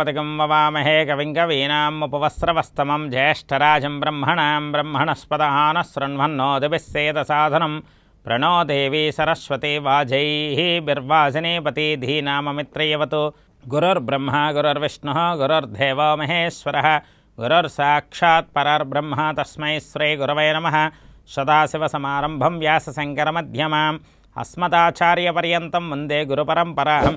पद्मनाभमतिकं ववामहे कविं कवीनामुपवस्त्रवस्तमं ज्येष्ठराजं ब्रह्मणां ब्रह्मणस्पदहानः शृण्वन्नो दिविस्सेदसाधनं प्रणो देवी सरस्वती वाजैः बिर्वासिनीपति धीनाममित्रयवतु। गुरुर्ब्रह्मा, गुरुर्विष्णुः, गुरुर्देवो महेश्वरः, गुरुर्साक्षात् परर्ब्रह्म तस्मै श्रीगुरवे नमः। सदाशिवसमारम्भं व्यासशङ्करमध्यमाम्। अस्मदाचार्यपर्यन्तं वंदे गुरुपरम्पराम्।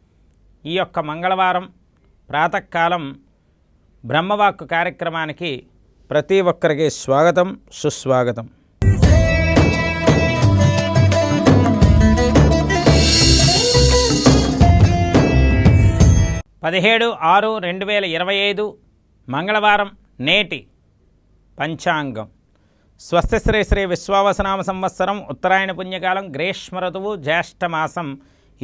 ఈ యొక్క మంగళవారం ప్రాతకాలం బ్రహ్మవాక్కు కార్యక్రమానికి ప్రతి ఒక్కరికి స్వాగతం సుస్వాగతం. పదిహేడు ఆరు రెండు వేల ఇరవై ఐదు మంగళవారం నేటి పంచాంగం. స్వస్తి శ్రీ శ్రీ విశ్వావసనామ సంవత్సరం ఉత్తరాయణ పుణ్యకాలం గ్రీష్మ ఋతువు జ్యేష్ఠమాసం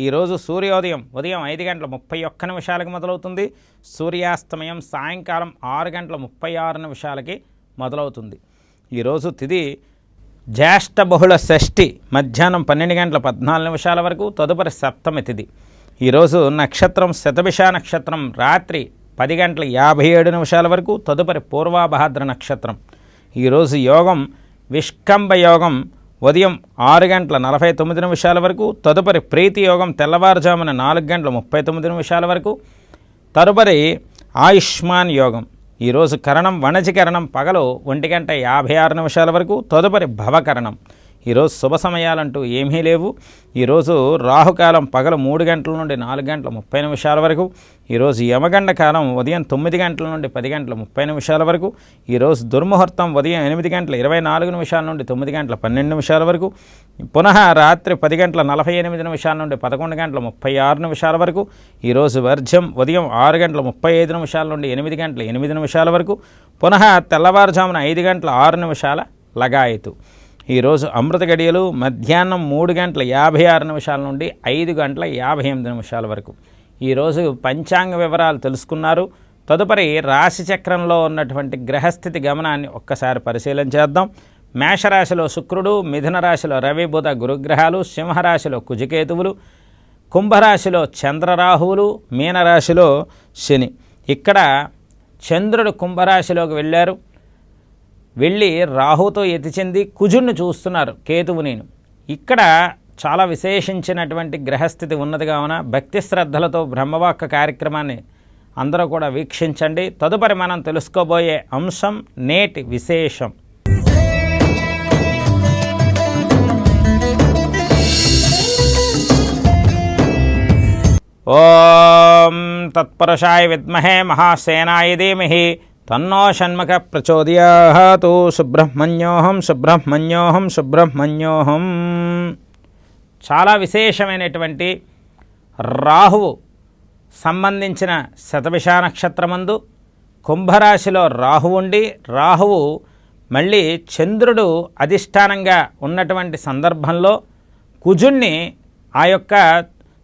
ఈరోజు సూర్యోదయం ఉదయం ఐదు గంటల ముప్పై ఒక్క నిమిషాలకి మొదలవుతుంది. సూర్యాస్తమయం సాయంకాలం ఆరు గంటల ముప్పై ఆరు నిమిషాలకి మొదలవుతుంది. ఈరోజు తిది జ్యేష్ఠ బహుళ షష్ఠి మధ్యాహ్నం పన్నెండు గంటల పద్నాలుగు నిమిషాల వరకు తదుపరి సప్తమి తిది. ఈరోజు నక్షత్రం శతభిష నక్షత్రం రాత్రి పది గంటల యాభై ఏడు నిమిషాల వరకు తదుపరి పూర్వాభాద్ర నక్షత్రం. ఈరోజు యోగం విష్కంభ యోగం ఉదయం ఆరు గంటల నలభై తొమ్మిది నిమిషాల వరకు తదుపరి ప్రీతి యోగం తెల్లవారుజామున నాలుగు గంటల ముప్పై తొమ్మిది నిమిషాల వరకు తదుపరి ఆయుష్మాన్ యోగం. ఈరోజు కరణం వణజీకరణం పగలు ఒంటి గంట యాభై ఆరు నిమిషాల వరకు తదుపరి భవకరణం. ఈరోజు శుభ సమయాలంటూ ఏమీ లేవు. ఈరోజు రాహుకాలం పగలు మూడు గంటల నుండి నాలుగు గంటల ముప్పై నిమిషాల వరకు. ఈరోజు యమగండ కాలం ఉదయం తొమ్మిది గంటల నుండి పది గంటల ముప్పై నిమిషాల వరకు. ఈరోజు దుర్ముహూర్తం ఉదయం ఎనిమిది గంటల ఇరవై నాలుగు నిమిషాల నుండి తొమ్మిది గంటల పన్నెండు నిమిషాల వరకు. పునః రాత్రి పది గంటల నలభై ఎనిమిది నిమిషాల నుండి పదకొండు గంటల ముప్పై ఆరు నిమిషాల వరకు. ఈరోజు వర్జ్యం ఉదయం ఆరు గంటల ముప్పై ఐదు నిమిషాల నుండి ఎనిమిది గంటల ఎనిమిది నిమిషాల వరకు. పునః తెల్లవారుజామున ఐదు గంటల ఆరు నిమిషాల లగాయతు. ఈరోజు అమృత గడియలు మధ్యాహ్నం మూడు గంటల యాభై ఆరు నిమిషాల నుండి ఐదు గంటల యాభై ఎనిమిది నిమిషాల వరకు. ఈరోజు పంచాంగ వివరాలు తెలుసుకున్నారు. తదుపరి రాశి చక్రంలో ఉన్నటువంటి గ్రహస్థితి గమనాన్ని ఒక్కసారి పరిశీలన చేద్దాం. మేషరాశిలో శుక్రుడు మిథున రాశిలో రవి బుధ గురుగ్రహాలు సింహరాశిలో కుజకేతువులు కుంభరాశిలో చంద్రరాహువులు మీనరాశిలో శని. ఇక్కడ చంద్రుడు కుంభరాశిలోకి వెళ్ళారు. వెళ్ళి రాహుతో ఎతి చెంది కుజుణ్ణి చూస్తున్నారు కేతువు నేను. ఇక్కడ చాలా విశేషించినటువంటి గ్రహస్థితి ఉన్నది కావున భక్తి శ్రద్ధలతో బ్రహ్మవాక్క కార్యక్రమాన్ని అందరూ కూడా వీక్షించండి. తదుపరి మనం తెలుసుకోబోయే అంశం నేటి విశేషం. ఓం తత్పురుషాయ విద్మహే మహాసేనాయ ధీమహి తన్నో షణ్ముఖ ప్రచోదయాతు సుబ్రహ్మణ్యోహం సుబ్రహ్మణ్యోహం సుబ్రహ్మణ్యోహం. చాలా విశేషమైనటువంటి రాహువు సంబంధించిన శతభిషా నక్షత్రమందు కుంభరాశిలో రాహు ఉండి రాహువు మళ్ళీ చంద్రుడు అధిష్టానంగా ఉన్నటువంటి సందర్భంలో కుజుణ్ణి ఆ యొక్క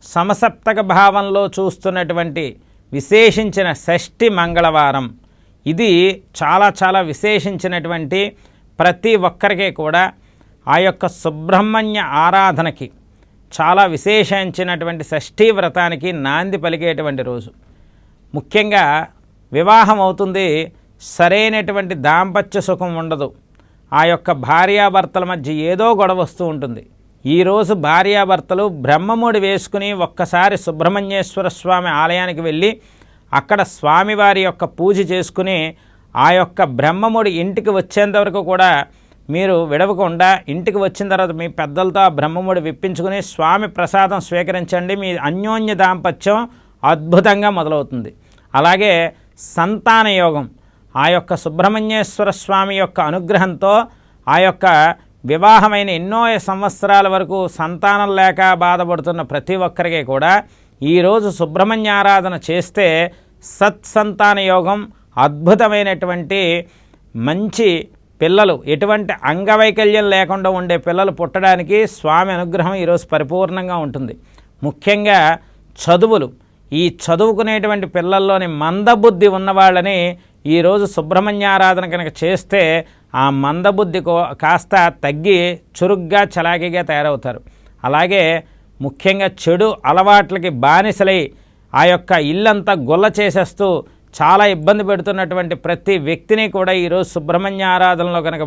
సమసప్తక భావంలో చూస్తున్నటువంటి విశేషించిన షష్ఠి మంగళవారం ఇది చాలా చాలా విశేషించినటువంటి ప్రతి ఒక్కరికి కూడా ఆ యొక్క సుబ్రహ్మణ్య ఆరాధనకి చాలా విశేషించినటువంటి షష్ఠీ వ్రతానికి నాంది పలికేటువంటి రోజు. ముఖ్యంగా వివాహం అవుతుంది సరైనటువంటి దాంపత్య సుఖం ఉండదు. ఆ యొక్క భార్యాభర్తల మధ్య ఏదో గొడవ వస్తూ ఉంటుంది. ఈరోజు భార్యాభర్తలు బ్రహ్మముడి వేసుకుని ఒక్కసారి సుబ్రహ్మణ్యేశ్వర స్వామి ఆలయానికి వెళ్ళి అక్కడ స్వామివారి యొక్క పూజ చేసుకుని ఆ యొక్క బ్రహ్మముడి ఇంటికి వచ్చేంత వరకు కూడా మీరు విడవకుండా ఇంటికి వచ్చిన తర్వాత మీ పెద్దలతో ఆ బ్రహ్మముడి విప్పించుకుని స్వామి ప్రసాదం స్వీకరించండి. మీ అన్యోన్య దాంపత్యం అద్భుతంగా మొదలవుతుంది. అలాగే సంతాన యోగం. ఆ యొక్క సుబ్రహ్మణ్యేశ్వర స్వామి యొక్క అనుగ్రహంతో ఆ యొక్క వివాహమైన ఎన్నో సంవత్సరాల వరకు సంతానం లేక బాధపడుతున్న ప్రతి ఒక్కరికి కూడా ఈరోజు సుబ్రహ్మణ్య ఆరాధన చేస్తే సత్సంతాన యోగం అద్భుతమైనటువంటి మంచి పిల్లలు ఎటువంటి అంగవైకల్యం లేకుండా ఉండే పిల్లలు పుట్టడానికి స్వామి అనుగ్రహం ఈరోజు పరిపూర్ణంగా ఉంటుంది. ముఖ్యంగా చదువులు. ఈ చదువుకునేటువంటి పిల్లల్లోని మందబుద్ధి ఉన్నవాళ్ళని ఈరోజు సుబ్రహ్మణ్యారాధన కనుక చేస్తే ఆ మందబుద్ధి కాస్త తగ్గి చురుగ్గా చలాకీగా తయారవుతారు. అలాగే ముఖ్యంగా చెడు అలవాట్లకి బానిసలై ఆ యొక్క ఇల్లంతా గొల్ల చేసేస్తూ చాలా ఇబ్బంది పెడుతున్నటువంటి ప్రతి వ్యక్తిని కూడా ఈరోజు సుబ్రహ్మణ్య ఆరాధనలో కనుక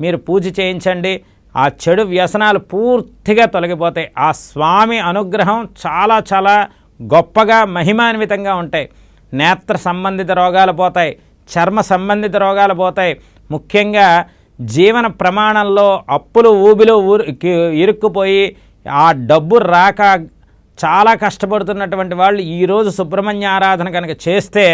మీరు పూజ చేయించండి. ఆ చెడు వ్యసనాలు పూర్తిగా తొలగిపోతాయి. ఆ స్వామి అనుగ్రహం చాలా చాలా గొప్పగా మహిమాన్వితంగా ఉంటాయి. నేత్ర సంబంధిత రోగాలు పోతాయి. చర్మ సంబంధిత రోగాలు పోతాయి. ముఖ్యంగా జీవన ప్రమాణంలో అప్పులు ఊబిలో ఊరు ఇరుక్కుపోయి ఆ డబ్బు రాక చాలా కష్టపడుతున్నటువంటి వాళ్ళు ఈరోజు సుబ్రహ్మణ్య ఆరాధన కనుక చేస్తే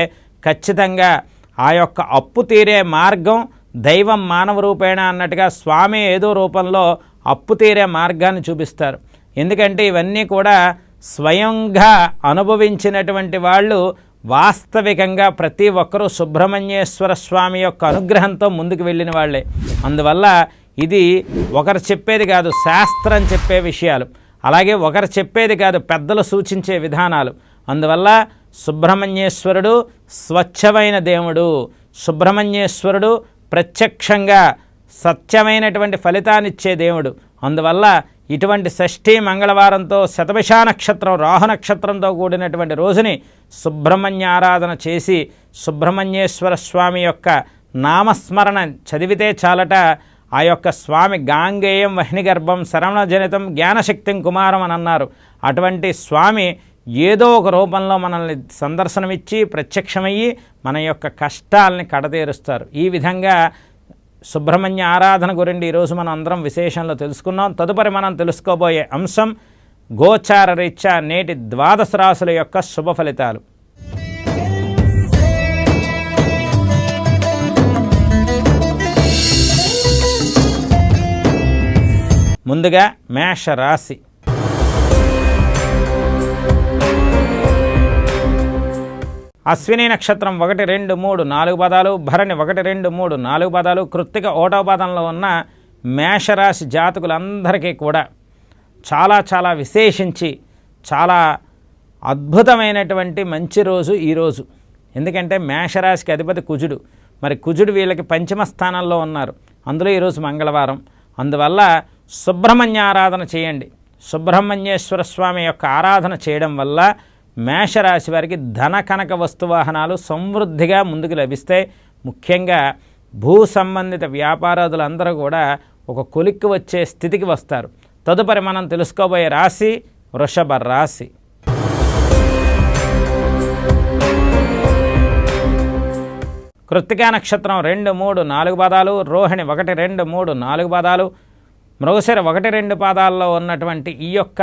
ఖచ్చితంగా ఆ యొక్క అప్పు తీరే మార్గం దైవం మానవ రూపేణ అన్నట్టుగా స్వామి ఏదో రూపంలో అప్పు తీరే మార్గాన్ని చూపిస్తారు. ఎందుకంటే ఇవన్నీ కూడా స్వయంగా అనుభవించినటువంటి వాళ్ళు వాస్తవికంగా ప్రతి ఒక్కరూ సుబ్రహ్మణ్యేశ్వర స్వామి యొక్క అనుగ్రహంతో ముందుకు వెళ్ళిన వాళ్ళే. అందువల్ల ఇది ఒకరు చెప్పేది కాదు శాస్త్రం చెప్పే విషయాలు. అలాగే ఒకరు చెప్పేది కాదు పెద్దలు సూచించే విధానాలు. అందువల్ల సుబ్రహ్మణ్యేశ్వరుడు స్వచ్ఛమైన దేవుడు. సుబ్రహ్మణ్యేశ్వరుడు ప్రత్యక్షంగా సత్యమైనటువంటి ఫలితాన్నిచ్చే దేవుడు. అందువల్ల ఇటువంటి షష్ఠీ మంగళవారంతో శతభిషా నక్షత్రం రాహు నక్షత్రంతో కూడినటువంటి రోజుని సుబ్రహ్మణ్య ఆరాధన చేసి సుబ్రహ్మణ్యేశ్వర స్వామి యొక్క నామస్మరణ చదివితే చాలట ఆ యొక్క స్వామి గాంగేయం వహ్నిగర్భం శరవణజనితం జ్ఞానశక్తిం కుమారం అని అన్నారు. అటువంటి స్వామి ఏదో ఒక రూపంలో మనల్ని సందర్శనమిచ్చి ప్రత్యక్షమయ్యి మన యొక్క కష్టాలని కడతీరుస్తారు. ఈ విధంగా సుబ్రహ్మణ్య ఆరాధన గురించి ఈరోజు మనం అందరం విశేషంలో తెలుసుకున్నాం. తదుపరి మనం తెలుసుకోబోయే అంశం గోచార రీత్యా నేటి ద్వాదశ రాశుల యొక్క శుభ ఫలితాలు. ముందుగా మేషరాశి. అశ్విని నక్షత్రం ఒకటి రెండు మూడు నాలుగు పదాలు భరణి ఒకటి రెండు మూడు నాలుగు పదాలు కృత్తిక ఓటో పదంలో ఉన్న మేషరాశి జాతకులందరికీ కూడా చాలా చాలా విశేషించి చాలా అద్భుతమైనటువంటి మంచి రోజు ఈరోజు ఎందుకంటే మేషరాశికి అధిపతి కుజుడు. మరి కుజుడు వీళ్ళకి పంచమ స్థానంలో ఉన్నారు. అందులో ఈరోజు మంగళవారం. అందువల్ల సుబ్రహ్మణ్య ఆరాధన చేయండి. సుబ్రహ్మణ్యేశ్వర స్వామి యొక్క ఆరాధన చేయడం వల్ల మేషరాశి వారికి ధన కనక వస్తువాహనాలు సమృద్ధిగా ముందుకు లభిస్తాయి ముఖ్యంగా భూ సంబంధిత వ్యాపారాదులందరూ కూడా ఒక కొలిక్కి వచ్చే స్థితికి వస్తారు. తదుపరి మనం తెలుసుకోబోయే రాశి వృషభ రాశి. కృత్తికా నక్షత్రం రెండు మూడు నాలుగు పదాలు రోహిణి ఒకటి రెండు మూడు నాలుగు పదాలు మృగశిర ఒకటి రెండు పాదాల్లో ఉన్నటువంటి ఈ యొక్క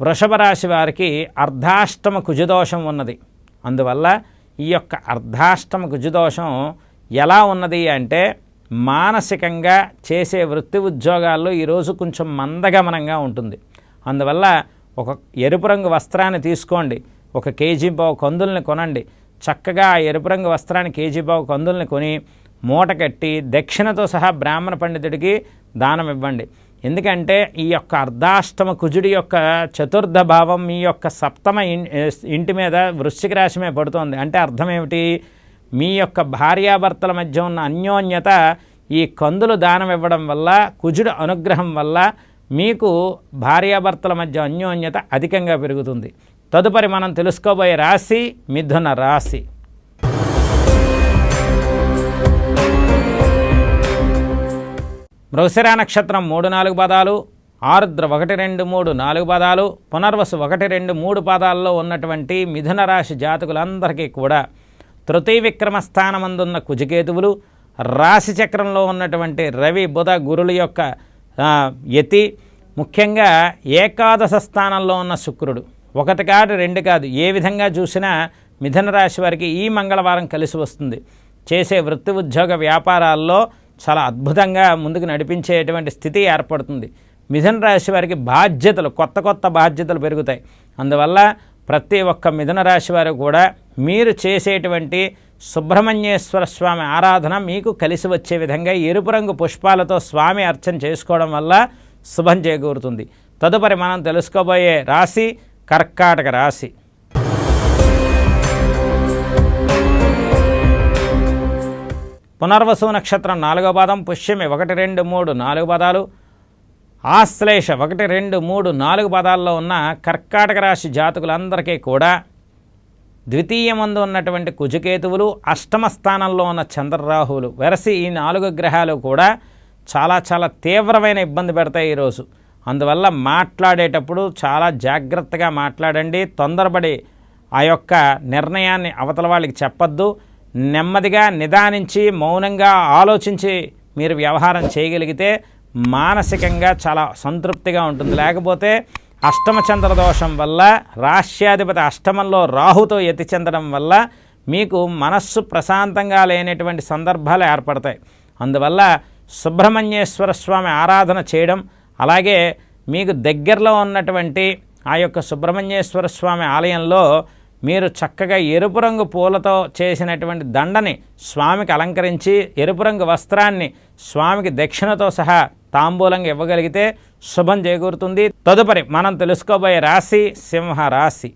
వృషభ రాశి వారికి అర్ధాష్టమ కుజదోషం ఉన్నది. అందువల్ల ఈ యొక్క అర్ధాష్టమ కుజదోషం ఎలా ఉన్నది అంటే మానసికంగా చేసే వృత్తి ఉద్యోగాల్లో ఈరోజు కొంచెం మందగమనంగా ఉంటుంది. అందువల్ల ఒక ఎరుపు రంగు వస్త్రాన్ని తీసుకోండి. ఒక కేజీ పావు కందుల్ని కొనండి. చక్కగా ఆ ఎరుపు రంగు వస్త్రాన్ని కేజీ పావు కందుల్ని కొని మూట కట్టి దక్షిణతో సహా బ్రాహ్మణ పండితుడికి దానం ఇవ్వండి. ఎందుకంటే ఈ యొక్క అర్ధాష్టమ కుజుడి యొక్క చతుర్థ భావం మీ యొక్క సప్తమ ఇన్- ఇంటి మీద వృశ్చిక రాశిమే పడుతోంది. అంటే అర్థం ఏమిటి? మీ యొక్క భార్యాభర్తల మధ్య ఉన్న అన్యోన్యత ఈ కందులు దానం ఇవ్వడం వల్ల కుజుడు అనుగ్రహం వల్ల మీకు భార్యాభర్తల మధ్య అన్యోన్యత అధికంగా పెరుగుతుంది. తదుపరి మనం తెలుసుకోబోయే రాశి మిథున రాశి. మృగశిర నక్షత్రం మూడు నాలుగు పదాలు ఆరుద్ర ఒకటి రెండు మూడు నాలుగు పదాలు పునర్వసు ఒకటి రెండు మూడు పదాల్లో ఉన్నటువంటి మిథున రాశి జాతకులందరికీ కూడా తృతీయ విక్రమ స్థానమందున్న కుజకేతువులు రాశి చక్రంలో ఉన్నటువంటి రవి బుధ గురుల యొక్క యతి ముఖ్యంగా ఏకాదశ స్థానంలో ఉన్న శుక్రుడు. ఒకటి కాదు రెండు కాదు ఏ విధంగా చూసినా మిథున రాశి వారికి ఈ మంగళవారం కలిసి వస్తుంది. చేసే వృత్తి ఉద్యోగ వ్యాపారాల్లో చాలా అద్భుతంగా ముందుకు నడిపించేటువంటి స్థితి ఏర్పడుతుంది. మిథున రాశి వారికి బాధ్యతలు కొత్త కొత్త బాధ్యతలు పెరుగుతాయి. అందువల్ల ప్రతి ఒక్క మిథున రాశి వారు కూడా మీరు చేసేటువంటి సుబ్రహ్మణ్యేశ్వర స్వామి ఆరాధన మీకు కలిసి వచ్చే విధంగా ఎరుపు రంగు పుష్పాలతో స్వామి అర్చన చేసుకోవడం వల్ల శుభం చేకూరుతుంది. తదుపరి మనం తెలుసుకోబోయే రాశి కర్కాటక రాశి. పునర్వసు నక్షత్రం నాలుగో పాదం పుష్యమి ఒకటి రెండు మూడు నాలుగు పదాలు ఆశ్లేష ఒకటి రెండు మూడు నాలుగు పదాల్లో ఉన్న కర్కాటక రాశి జాతకులందరికీ కూడా ద్వితీయమందు ఉన్నటువంటి కుజకేతువులు అష్టమ స్థానంలో ఉన్న చంద్రరాహువులు వెరసి ఈ నాలుగు గ్రహాలు కూడా చాలా చాలా తీవ్రమైన ఇబ్బంది పెడతాయి ఈరోజు అందువల్ల మాట్లాడేటప్పుడు చాలా జాగ్రత్తగా మాట్లాడండి తొందరపడి ఆ యొక్క నిర్ణయాన్ని అవతల వాళ్ళకి చెప్పొద్దు. నెమ్మదిగా నిదానించి మౌనంగా ఆలోచించి మీరు వ్యవహారం చేయగలిగితే మానసికంగా చాలా సంతృప్తిగా ఉంటుంది. లేకపోతే అష్టమ చంద్ర దోషం వల్ల రాష్ట్రాధిపతి అష్టమంలో రాహుతో ఎత్తి చెందడం వల్ల మీకు మనస్సు ప్రశాంతంగా లేనటువంటి సందర్భాలు ఏర్పడతాయి. అందువల్ల సుబ్రహ్మణ్యేశ్వర స్వామి ఆరాధన చేయడం అలాగే మీకు దగ్గరలో ఉన్నటువంటి ఆ యొక్క సుబ్రహ్మణ్యేశ్వర స్వామి ఆలయంలో మీరు చక్కగా ఎరుపు రంగు పూలతో చేసినటువంటి దండని స్వామికి అలంకరించి ఎరుపు రంగు వస్త్రాన్ని స్వామికి దక్షిణతో సహా తాంబూలంగా ఇవ్వగలిగితే శుభం చేకూరుతుంది. తదుపరి మనం తెలుసుకోబోయే రాశి సింహ రాశి.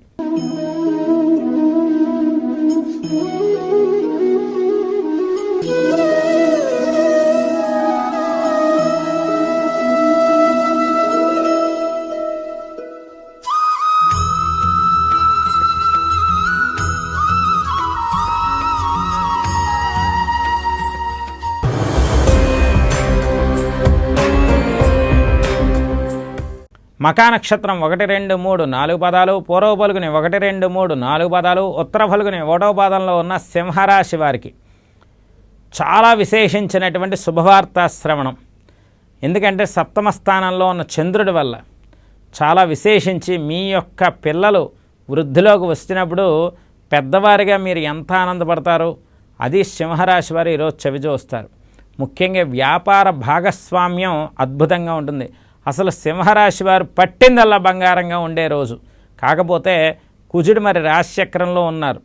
మకా నక్షత్రం ఒకటి రెండు మూడు నాలుగు పదాలు పూర్వ పలుకుని ఒకటి రెండు మూడు నాలుగు పదాలు ఉత్తర పలుకుని ఒకటో పాదంలో ఉన్న సింహరాశి వారికి చాలా విశేషించినటువంటి శుభవార్త శ్రవణం. ఎందుకంటే సప్తమ స్థానంలో ఉన్న చంద్రుడి వల్ల చాలా విశేషించి మీ యొక్క పిల్లలు వృద్ధిలోకి వచ్చినప్పుడు పెద్దవారిగా మీరు ఎంత ఆనందపడతారు? అది సింహరాశి వారు ఈరోజు చవి చూస్తారు. ముఖ్యంగా వ్యాపార భాగస్వామ్యం అద్భుతంగా ఉంటుంది. అసలు సింహరాశి వారు పట్టిందల్లా బంగారంగా ఉండే రోజు. కాకపోతే కుజుడు మరి రాశిచక్రంలో ఉన్నారు.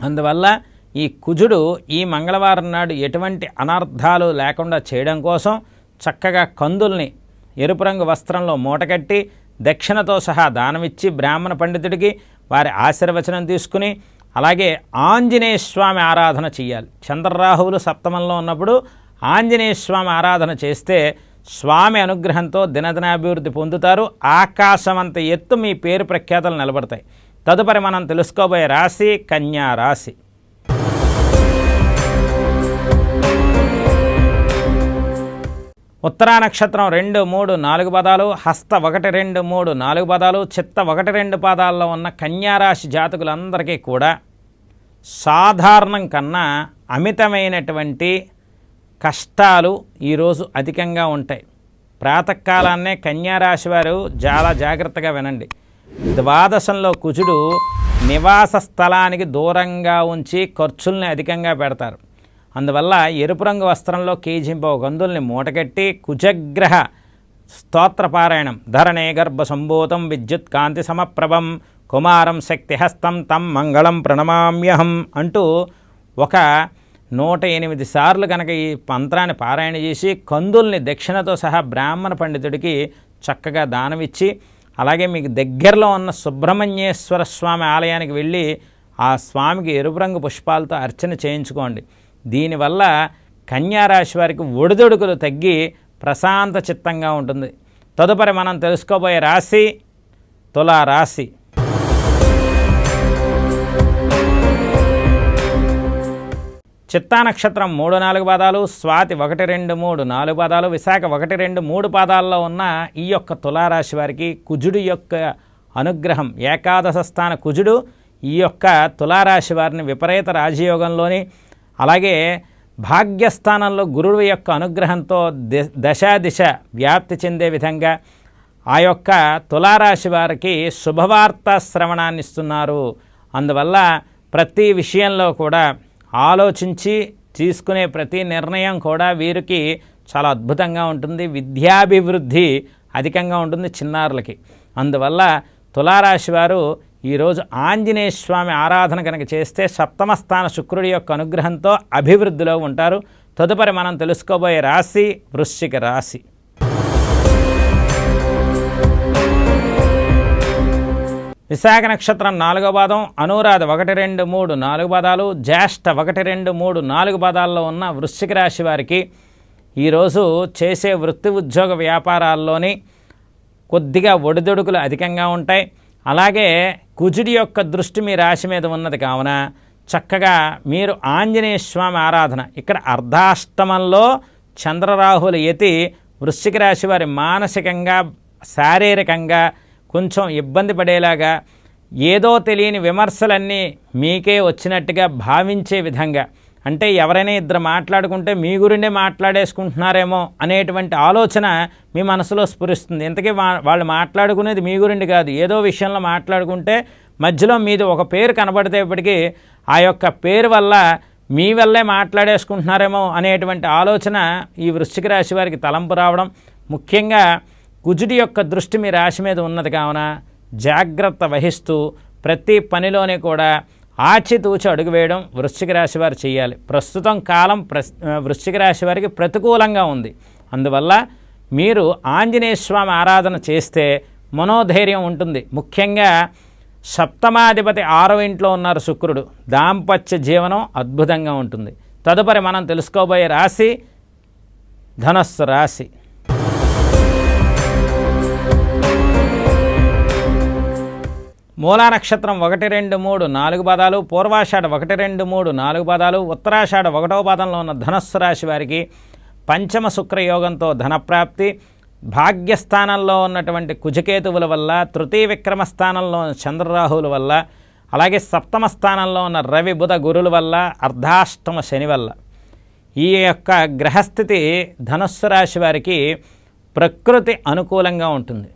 అందువల్ల ఈ కుజుడు ఈ మంగళవారం నాడు ఎటువంటి అనర్థాలు లేకుండా చేయడం కోసం చక్కగా కందుల్ని ఎరుపు రంగు వస్త్రంలో మూటకట్టి దక్షిణతో సహా దానమిచ్చి బ్రాహ్మణ పండితుడికి వారి ఆశీర్వచనం తీసుకుని అలాగే ఆంజనేయ స్వామి ఆరాధన చేయాలి చంద్రరాహువులు సప్తమంలో ఉన్నప్పుడు ఆంజనేయ స్వామి ఆరాధన చేస్తే స్వామి అనుగ్రహంతో దినదినాభివృద్ధి పొందుతారు. ఆకాశమంత ఎత్తు మీ పేరు ప్రఖ్యాతలు నిలబడతాయి. తదుపరి మనం తెలుసుకోబోయే రాశి కన్యా రాశి. ఉత్తరా నక్షత్రం రెండు మూడు నాలుగు పదాలు హస్త ఒకటి రెండు మూడు నాలుగు పదాలు చిత్త ఒకటి రెండు పాదాల్లో ఉన్న కన్యారాశి జాతకులందరికీ కూడా సాధారణం కన్నా అమితమైనటువంటి కష్టాలు ఈరోజు అధికంగా ఉంటాయి. ప్రాతకాలాన్నే కన్యారాశి వారు చాలా జాగ్రత్తగా వినండి. ద్వాదశంలో కుజుడు నివాస స్థలానికి దూరంగా ఉంచి ఖర్చుల్ని అధికంగా పెడతారు. అందువల్ల ఎరుపు రంగు వస్త్రంలో కేజీంపో గందుల్ని మూటగట్టి కుజగ్రహ స్తోత్రపారాయణం. ధరణే గర్భ సంభూతం విద్యుత్ కాంతి సమప్రభం కుమారం శక్తిహస్తం తం మంగళం ప్రణమామ్యహం అంటూ ఒక నూట ఎనిమిది సార్లు కనుక ఈ మంత్రాన్ని పారాయణ చేసి కందుల్ని దక్షిణతో సహా బ్రాహ్మణ పండితుడికి చక్కగా దానమిచ్చి అలాగే మీకు దగ్గరలో ఉన్న సుబ్రహ్మణ్యేశ్వర స్వామి ఆలయానికి వెళ్ళి ఆ స్వామికి ఎరుపు రంగు పుష్పాలతో అర్చన చేయించుకోండి. దీనివల్ల కన్యారాశి వారికి ఒడిదొడుకులు తగ్గి ప్రశాంత చిత్తంగా ఉంటుంది. తదుపరి మనం తెలుసుకోబోయే రాశి తులారాశి. చిత్తా నక్షత్రం మూడు నాలుగు పాదాలు స్వాతి ఒకటి రెండు మూడు నాలుగు పాదాలు విశాఖ ఒకటి రెండు మూడు పాదాల్లో ఉన్న ఈ యొక్క తులారాశి వారికి కుజుడు యొక్క అనుగ్రహం ఏకాదశ స్థాన కుజుడు ఈ యొక్క తులారాశి వారిని విపరీత రాజయోగంలోని అలాగే భాగ్యస్థానంలో గురువు యొక్క అనుగ్రహంతో ది- దశా దిశ వ్యాప్తి చెందే విధంగా ఆ యొక్క తులారాశి వారికి శుభవార్త శ్రవణాన్ని ఇస్తున్నారు అందువల్ల ప్రతి విషయంలో కూడా ఆలోచించి తీసుకునే ప్రతి నిర్ణయం కూడా వీరికి చాలా అద్భుతంగా ఉంటుంది. విద్యాభివృద్ధి అధికంగా ఉంటుంది చిన్నారులకి. అందువల్ల తులారాశి వారు ఈరోజు ఆంజనేయ స్వామి ఆరాధన కనుక చేస్తే సప్తమ స్థాన శుక్రుడి యొక్క అనుగ్రహంతో అభివృద్ధిలో ఉంటారు. తదుపరి మనం తెలుసుకోబోయే రాశి వృశ్చిక రాశి. విశాఖ నక్షత్రం నాలుగో పాదం అనురాధ ఒకటి రెండు మూడు నాలుగు పదాలు జ్యేష్ఠ ఒకటి రెండు మూడు నాలుగు పదాల్లో ఉన్న వృశ్చిక రాశి వారికి ఈరోజు చేసే వృత్తి ఉద్యోగ వ్యాపారాల్లోని కొద్దిగా ఒడిదొడుకులు అధికంగా ఉంటాయి. అలాగే కుజుడి యొక్క దృష్టి మీ రాశి మీద ఉన్నది కావున చక్కగా మీరు ఆంజనేయ స్వామి ఆరాధన ఇక్కడ అర్ధాష్టమంలో చంద్రరాహుల యతి వృశ్చిక రాశి వారి మానసికంగా శారీరకంగా కొంచెం ఇబ్బంది పడేలాగా ఏదో తెలియని విమర్శలన్నీ మీకే వచ్చినట్టుగా భావించే విధంగా. అంటే ఎవరైనా ఇద్దరు మాట్లాడుకుంటే మీ గురిండే మాట్లాడేసుకుంటున్నారేమో అనేటువంటి ఆలోచన మీ మనసులో స్ఫురిస్తుంది. ఇంతకీ వా- వాళ్ళు మాట్లాడుకునేది మీ గురించి కాదు. ఏదో విషయంలో మాట్లాడుకుంటే మధ్యలో మీది ఒక పేరు కనబడితేప్పటికీ ఆ యొక్క పేరు వల్ల మీ వల్లే మాట్లాడేసుకుంటున్నారేమో అనేటువంటి ఆలోచన ఈ వృశ్చిక రాశి వారికి తలంపు రావడం. ముఖ్యంగా కుజుడి యొక్క దృష్టి మీ రాశి మీద ఉన్నది కావున జాగ్రత్త వహిస్తూ ప్రతి పనిలోనే కూడా ఆచితూచి అడుగు వేయడం వృశ్చిక రాశి వారు చేయాలి ప్రస్తుతం కాలం ప్రస్ వృశ్చిక రాశి వారికి ప్రతికూలంగా ఉంది. అందువల్ల మీరు ఆంజనేయ స్వామి ఆరాధన చేస్తే మనోధైర్యం ఉంటుంది. ముఖ్యంగా సప్తమాధిపతి ఆరో ఇంట్లో ఉన్నారు శుక్రుడు. దాంపత్య జీవనం అద్భుతంగా ఉంటుంది. తదుపరి మనం తెలుసుకోబోయే రాశి ధనస్సు రాశి. మూలా నక్షత్రం ఒకటి రెండు మూడు నాలుగు పదాలు పూర్వాషాఢ ఒకటి రెండు మూడు నాలుగు పదాలు ఉత్తరాషాఢ ఒకటవ పాదంలో ఉన్న ధనస్సు రాశి వారికి పంచమ శుక్రయోగంతో ధనప్రాప్తి. భాగ్యస్థానంలో ఉన్నటువంటి కుజకేతువుల వల్ల తృతీయ విక్రమ స్థానంలో ఉన్న చంద్రరాహువుల వల్ల అలాగే సప్తమ స్థానంలో ఉన్న రవి బుధ గురుల వల్ల అర్ధాష్టమ శని వల్ల. ఈ యొక్క గ్రహస్థితి ధనుస్సు రాశి వారికి ప్రకృతి అనుకూలంగా ఉంటుంది.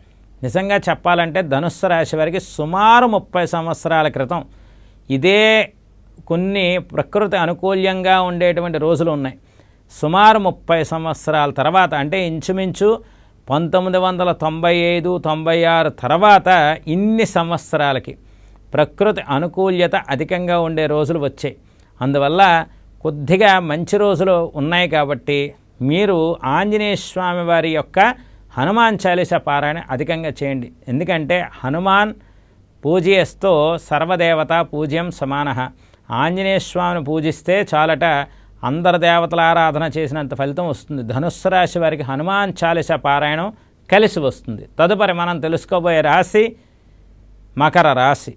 నిజంగా చెప్పాలంటే ధనుస్సు రాశి వారికి సుమారు ముప్పై సంవత్సరాల క్రితం ఇదే కొన్ని ప్రకృతి అనుకూల్యంగా ఉండేటువంటి రోజులు ఉన్నాయి. సుమారు ముప్పై సంవత్సరాల తర్వాత అంటే ఇంచుమించు పంతొమ్మిది వందల తొంభై ఐదు తొంభై ఆరు తర్వాత ఇన్ని సంవత్సరాలకి ప్రకృతి అనుకూల్యత అధికంగా ఉండే రోజులు వచ్చాయి. అందువల్ల కొద్దిగా మంచి రోజులు ఉన్నాయి కాబట్టి మీరు ఆంజనేయ స్వామి వారి యొక్క హనుమాన్ చాలీస పారాయణ అధికంగా చేయండి. ఎందుకంటే హనుమాన్ పూజయస్తో సర్వదేవత పూజ్యం సమాన. ఆంజనేయ స్వామిని పూజిస్తే చాలట అందరు దేవతల ఆరాధన చేసినంత ఫలితం వస్తుంది. ధనుస్సు రాశి వారికి హనుమాన్ చాలీస పారాయణం కలిసి వస్తుంది. తదుపరి మనం తెలుసుకోబోయే రాశి మకర రాశి.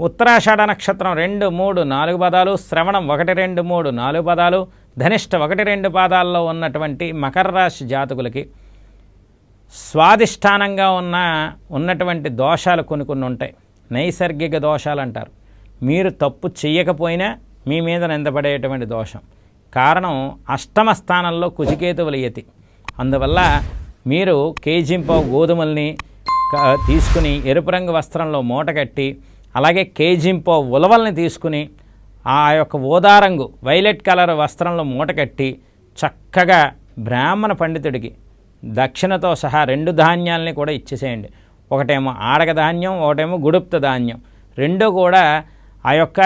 ఉత్తరాషాఢ నక్షత్రం రెండు మూడు నాలుగు పదాలు శ్రవణం ఒకటి రెండు మూడు నాలుగు పదాలు ధనిష్ట ఒకటి రెండు పాదాల్లో ఉన్నటువంటి మకర రాశి జాతకులకి స్వాదిష్టానంగా ఉన్న ఉన్నటువంటి దోషాలు కొన్ని కొన్ని ఉంటాయి. నైసర్గిక దోషాలు అంటారు. మీరు తప్పు చెయ్యకపోయినా మీ మీద నిందపడేటువంటి దోషం. కారణం అష్టమ స్థానంలో కుజికేతువులు ఎతి అందువల్ల మీరు కేజీంపావు గోధుమల్ని తీసుకుని ఎరుపు రంగు వస్త్రంలో మూట కట్టి అలాగే కేజింపో ఉలవల్ని తీసుకుని ఆ యొక్క ఊదారంగు వైలెట్ కలర్ వస్త్రంలో మూట కట్టి చక్కగా బ్రాహ్మణ పండితుడికి దక్షిణతో సహా రెండు ధాన్యాలని కూడా ఇచ్చేసేయండి. ఒకటేమో ఆడక ధాన్యం ఒకటేమో గుడుప్త ధాన్యం. రెండు కూడా ఆ యొక్క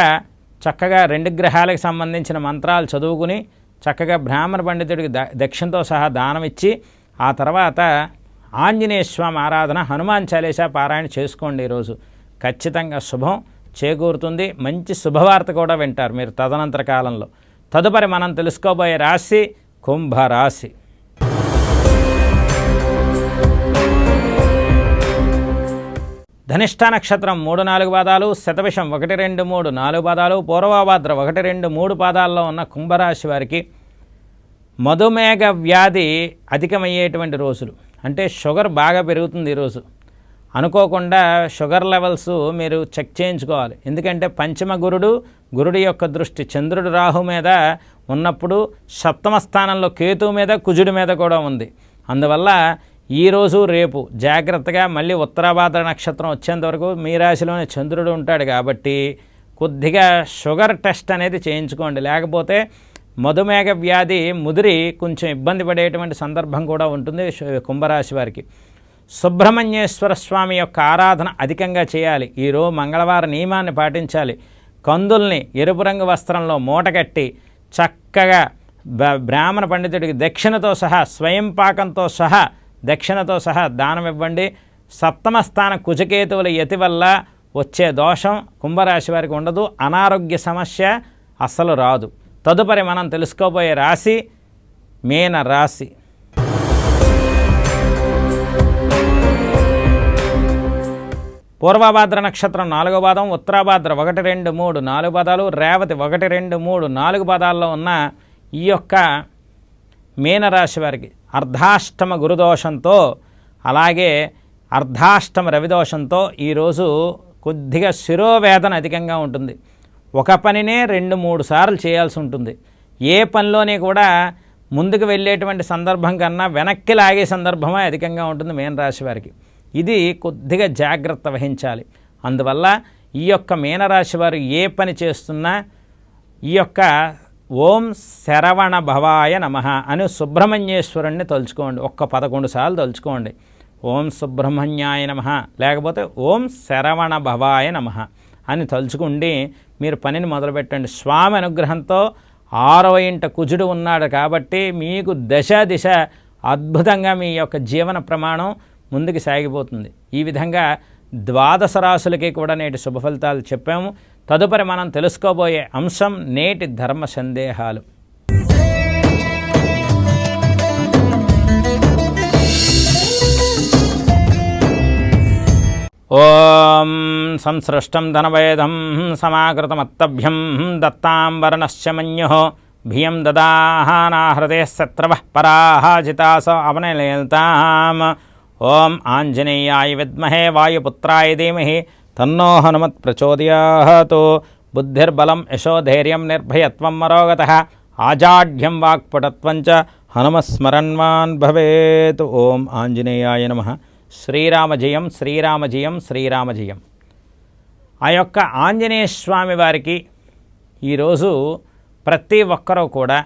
చక్కగా రెండు గ్రహాలకు సంబంధించిన మంత్రాలు చదువుకుని చక్కగా బ్రాహ్మణ పండితుడికి ద దక్షిణతో సహా దానం ఇచ్చి ఆ తర్వాత ఆంజనేయ స్వామి ఆరాధన హనుమాన్ చాలీసా పారాయణ చేసుకోండి ఈరోజు. ఖచ్చితంగా శుభం చేకూరుతుంది. మంచి శుభవార్త కూడా వింటారు మీరు తదనంతర కాలంలో. తదుపరి మనం తెలుసుకోబోయే రాశి కుంభరాశి. ధనిష్ట నక్షత్రం మూడు నాలుగు పాదాలు శతవిషం ఒకటి రెండు మూడు నాలుగు పాదాలు పూర్వభాద్ర ఒకటి రెండు మూడు పాదాల్లో ఉన్న కుంభరాశి వారికి మధుమేహ వ్యాధి అధికమయ్యేటువంటి రోజులు. అంటే షుగర్ బాగా పెరుగుతుంది ఈరోజు అనుకోకుండా షుగర్ లెవెల్స్ మీరు చెక్ చేయించుకోవాలి. ఎందుకంటే పంచమ గురుడు గురుడి యొక్క దృష్టి చంద్రుడు రాహు మీద ఉన్నప్పుడు సప్తమ స్థానంలో కేతు మీద కుజుడి మీద కూడా ఉంది. అందువల్ల ఈరోజు రేపు జాగ్రత్తగా మళ్ళీ ఉత్తరాభాద్ర నక్షత్రం వచ్చేంత వరకు మీ రాశిలోనే చంద్రుడు ఉంటాడు కాబట్టి కొద్దిగా షుగర్ టెస్ట్ అనేది చేయించుకోండి. లేకపోతే మధుమేహ వ్యాధి ముదిరి కొంచెం ఇబ్బంది పడేటువంటి సందర్భం కూడా ఉంటుంది కుంభరాశి వారికి. సుబ్రహ్మణ్యేశ్వర స్వామి యొక్క ఆరాధన అధికంగా చేయాలి. ఈరోజు మంగళవార నియమాన్ని పాటించాలి. కందుల్ని ఎరుపు రంగు వస్త్రంలో మూటగట్టి చక్కగా బ- బ్రాహ్మణ పండితుడికి దక్షిణతో సహా స్వయం పాకంతో సహా దక్షిణతో సహా దానం ఇవ్వండి. సప్తమ స్థాన కుజకేతువుల యతి వల్ల వచ్చే దోషం కుంభరాశి వారికి ఉండదు. అనారోగ్య సమస్య అస్సలు రాదు. తదుపరి మనం తెలుసుకోబోయే రాశి మీన రాశి పూర్వభాద్ర నక్షత్రం నాలుగో పాదం ఉత్తరాభాద్ర ఒకటి రెండు మూడు నాలుగు పదాలు రేవతి ఒకటి రెండు మూడు నాలుగు పదాల్లో ఉన్న ఈ యొక్క మీనరాశి వారికి అర్ధాష్టమ గురుదోషంతో అలాగే అర్ధాష్టమ రవిదోషంతో ఈరోజు కొద్దిగా శిరోవేదన అధికంగా ఉంటుంది. ఒక పనినే రెండు మూడు సార్లు చేయాల్సి ఉంటుంది. ఏ పనిలోని కూడా ముందుకు వెళ్ళేటువంటి సందర్భం కన్నా వెనక్కి లాగే సందర్భమే అధికంగా ఉంటుంది మీనరాశి వారికి. ఇది కొద్దిగా జాగ్రత్త వహించాలి. అందువల్ల ఈ యొక్క మీనరాశి వారు ఏ పని చేస్తున్నా ఈ యొక్క ఓం శరవణ భవాయ నమ అని సుబ్రహ్మణ్యేశ్వరుణ్ణి తలుచుకోండి. ఒక్క పదకొండు సార్లు తలుచుకోండి. ఓం సుబ్రహ్మణ్యాయ నమ లేకపోతే ఓం శరవణ భవాయ నమ అని తలుచుకుండి మీరు పనిని మొదలుపెట్టండి. స్వామి అనుగ్రహంతో ఆరవ ఇంట కుజుడు ఉన్నాడు కాబట్టి మీకు దశ దిశ అద్భుతంగా మీ యొక్క జీవన ప్రమాణం ముందుకు సాగిపోతుంది. ఈ విధంగా ద్వాదశ రాశులకి కూడా నేటి శుభ ఫలితాలు చెప్పాము. తదుపరి మనం తెలుసుకోబోయే అంశం నేటి ధర్మ సందేహాలు. ఓం సంసృష్టం ధనవేదం సమాకృతమత్తభ్యం దత్తాంబరణశ్చ మన్యు భియం దదాహానాహృదే శత్రవ పరాజితాస అవనలేతాం ఓం ఆంజనేయాయ విద్మహే వాయుపుత్రాయ ధీమహి తన్నో హనుమత్ ప్రచోదయాతు బుద్ధిర్బలం యశోధైర్యం నిర్భయత్వం మరోగత. ఆజాఢ్యం వాక్పటత్వం చ భవేత్. ఓం ఆంజనేయాయ నమ. శ్రీరామజయం శ్రీరామజయం శ్రీరామజయం ఆ యొక్క ఆంజనేయ స్వామి వారికి ఈరోజు ప్రతి ఒక్కరూ కూడా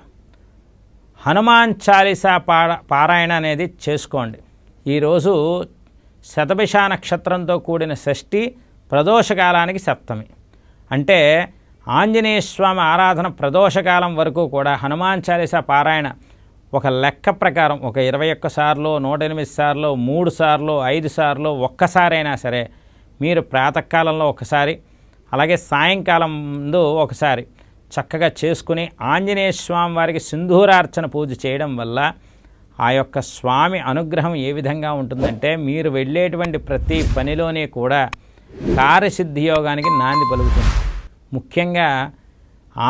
హనుమాన్ చాలీసా పారాయణ అనేది చేసుకోండి. ఈరోజు శతభిష నక్షత్రంతో కూడిన షష్ఠి ప్రదోషకాలానికి సప్తమి. అంటే ఆంజనేయ స్వామి ఆరాధన ప్రదోషకాలం వరకు కూడా హనుమాన్ చాలీస పారాయణ ఒక లెక్క ప్రకారం ఒక ఇరవై ఒక్క సార్లు నూట ఎనిమిది సార్లు మూడు సార్లు ఐదు సార్లు ఒక్కసారైనా సరే మీరు ప్రాతకాలంలో ఒకసారి అలాగే సాయంకాలం ముందు ఒకసారి చక్కగా చేసుకుని ఆంజనేయ స్వామి వారికి సింధూరార్చన పూజ చేయడం వల్ల ఆ యొక్క స్వామి అనుగ్రహం ఏ విధంగా ఉంటుందంటే మీరు వెళ్ళేటువంటి ప్రతి పనిలోనే కూడా కార్యసిద్ధి యోగానికి నాంది పలుకుతుంది. ముఖ్యంగా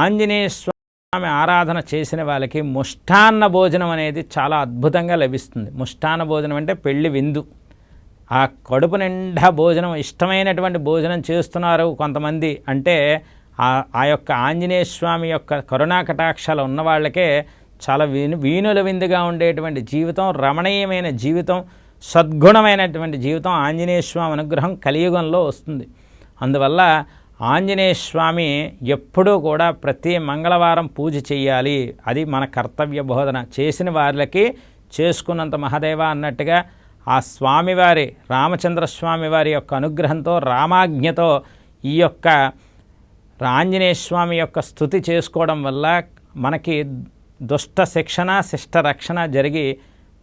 ఆంజనేయ స్వామి ఆరాధన చేసిన వాళ్ళకి ముష్టాన్న భోజనం అనేది చాలా అద్భుతంగా లభిస్తుంది. ముష్టాన్న భోజనం అంటే పెళ్ళి విందు. ఆ కడుపు నిండా భోజనం ఇష్టమైనటువంటి భోజనం చేస్తున్నారు కొంతమంది అంటే ఆ ఆ యొక్క ఆంజనేయ స్వామి యొక్క కరుణా కటాక్షాలు ఉన్న వాళ్ళకే చాలా వీణు వీణుల విందుగా ఉండేటువంటి జీవితం రమణీయమైన జీవితం సద్గుణమైనటువంటి జీవితం ఆంజనేయ స్వామి అనుగ్రహం కలియుగంలో వస్తుంది. అందువల్ల ఆంజనేయ స్వామి ఎప్పుడూ కూడా ప్రతి మంగళవారం పూజ చేయాలి అది మన కర్తవ్య బోధన. చేసిన వారికి చేసుకున్నంత మహదేవ అన్నట్టుగా ఆ స్వామివారి రామచంద్ర స్వామి వారి యొక్క అనుగ్రహంతో రామాజ్ఞతో ఈ యొక్క ఆంజనేయ స్వామి యొక్క స్థుతి చేసుకోవడం వల్ల మనకి దుష్ట శిక్షణ శిష్ట రక్షణ జరిగి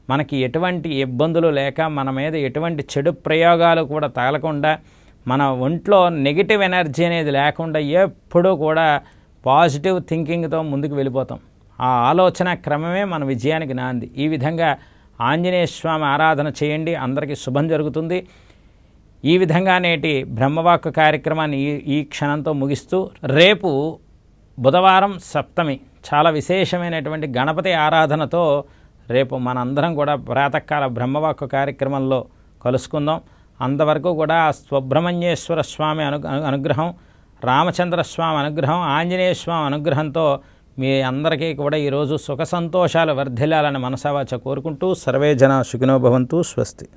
మనకి ఎటువంటి ఇబ్బందులు లేక మన మీద ఎటువంటి చెడు ప్రయోగాలు కూడా తగలకుండా మన ఒంట్లో నెగిటివ్ ఎనర్జీ అనేది లేకుండా ఎప్పుడూ కూడా పాజిటివ్ థింకింగ్తో ముందుకు వెళ్ళిపోతాం. ఆ ఆలోచన క్రమమే మన విజయానికి నాంది. ఈ విధంగా ఆంజనేయ స్వామి ఆరాధన చేయండి. అందరికీ శుభం జరుగుతుంది. ఈ విధంగా నేటి బ్రహ్మవాక్ కార్యక్రమాన్ని ఈ ఈ క్షణంతో ముగిస్తూ రేపు బుధవారం సప్తమి చాలా విశేషమైనటువంటి గణపతి ఆరాధనతో రేపు మనందరం కూడా ప్రాతకాల బ్రహ్మవాక్కు కార్యక్రమంలో కలుసుకుందాం. అంతవరకు కూడా స్వబ్రహ్మణ్యేశ్వర స్వామి అను అనుగ్రహం రామచంద్ర స్వామి అనుగ్రహం ఆంజనేయ స్వామి అనుగ్రహంతో మీ అందరికీ కూడా ఈరోజు సుఖ సంతోషాలు వర్ధిల్లాలని మనసావాచ కోరుకుంటూ సర్వే జన సుఖినో భవంతు స్వస్తి.